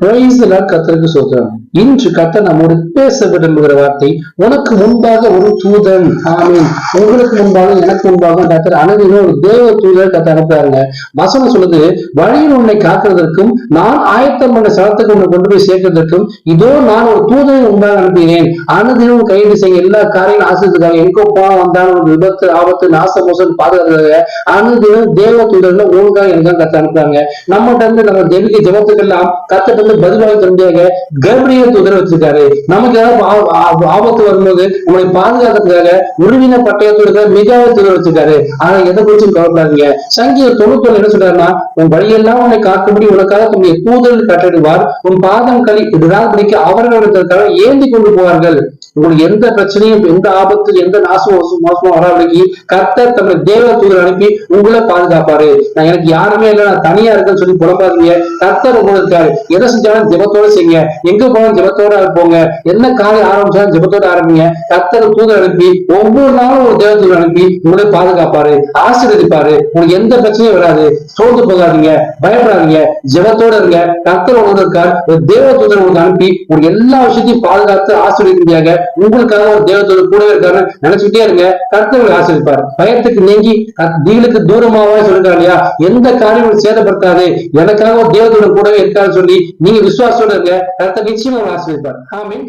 கத்தருக்கு சொல்றான் இன்று கத்த நம்மோடு பேச விரும்புகிற வார்த்தை உனக்கு முன்பாக ஒரு தூதன். ஆமீன். உங்களுக்கு முன்பாக எனக்கு முன்பாக கத்தர் அணுகின ஒரு தேவ தூதர் கத்த அனுப்புறாங்க வசனம் சொல்லுது வழியில் உன்னை காக்கிறதற்கும் நான் ஆயத்தம் பண்ண சலத்துக்கு உன்னை கொண்டு போய் சேர்க்கிறதற்கும் இதோ நான் ஒரு தூதனை உண்டாக அனுப்பினேன் அனுதினம் கைது செய்ய எல்லா காரையும் ஆசிரியத்துக்காக எங்கோ போனா வந்தாலும் ஒரு விபத்து ஆபத்து நாச மோசம் பாதுகாக்கிறதுக்காக அனுதினம் தேவ தூதர்கள் ஒழுங்காக எனக்கு கத்த அனுப்புறாங்க நம்மகிட்ட இருந்து நம்ம தெய்வீக ஜபத்துக்கெல்லாம் கத்தட்ட வந்து பதிலாக தந்தையாக கர்ப்பிணியை தூதரை வச்சிருக்காரு. நமக்கு ஏதாவது ஆபத்து வரும்போது நம்மளை பாதுகாக்கிறதுக்காக உருவின பட்டயத்தோட மிகவும் தூதர் வச்சிருக்காரு. ஆனா எதை குறிச்சும் கவலைப்படாதீங்க. சங்கீத தொண்ணூத்தொன்னு என்ன சொல்றாருன்னா உன் வழியெல்லாம் உன்னை காக்கும்படி உனக்காக தன்னுடைய தூதர்கள் கட்டளிடுவார் உன் பாதம் களி விடாதபடிக்கு அவர்களிடத்திற்காக ஏந்தி கொண்டு போவார்கள். உங்களுக்கு எந்த பிரச்சனையும் எந்த ஆபத்து எந்த நாசம் மோசமும் வராதபடிக்கு கர்த்தர் தம்முடைய தேவ தூதர் அனுப்பி உங்களை பாதுகாப்பாரு. நான் எனக்கு யாருமே இல்லை நான் தனியா இருக்கேன்னு சொல்லி புலம்பாதீங்க. கர்த்தர் உங்களுக்கு இருக்காரு. எதை செஞ்சாலும் ஜபத்தோட செய்யுங்க. எங்க போனாலும் ஜெபத்தோட போங்க. என்ன காரியம் ஆரம்பிச்சாலும் ஜெபத்தோட ஆரம்பிங்க. கர்த்தர் தூதர் அனுப்பி ஒவ்வொரு நாளும் ஒரு தேவ தூதர் அனுப்பி உங்களை பாதுகாப்பாரு. ஆசீர்வதிப்பாரு. உங்களுக்கு எந்த பிரச்சனையும் வராது. சோர்ந்து போகாதீங்க. பயப்படாதீங்க. ஜெபத்தோட இருங்க. கர்த்தர் உங்களுக்கு இருக்கார். தேவ தூதர் உங்களுக்கு அனுப்பி உங்களுக்கு எல்லா விஷயத்தையும் பாதுகாத்து ஆசீர்வதிக்க உங்களுக்காக ஒரு தேவத்தோட கூடவே இருக்காரு நினைச்சுட்டே இருங்க. கர்த்தர் ஆசிரிப்பார் பயத்துக்கு நீங்கி தீவிலுக்கு தூரமாவே சொல்லுங்க இல்லையா? எந்த காரியமும் சேதப்படுத்தாது. எனக்காக ஒரு தேவதூதன் கூடவே இருக்காருன்னு சொல்லி நீங்க விசுவாசத்தோட இருங்க. கர்த்தர் நிச்சயமா ஆசிரிப்பார் ஆசீர்வதிப்பார். ஆமென்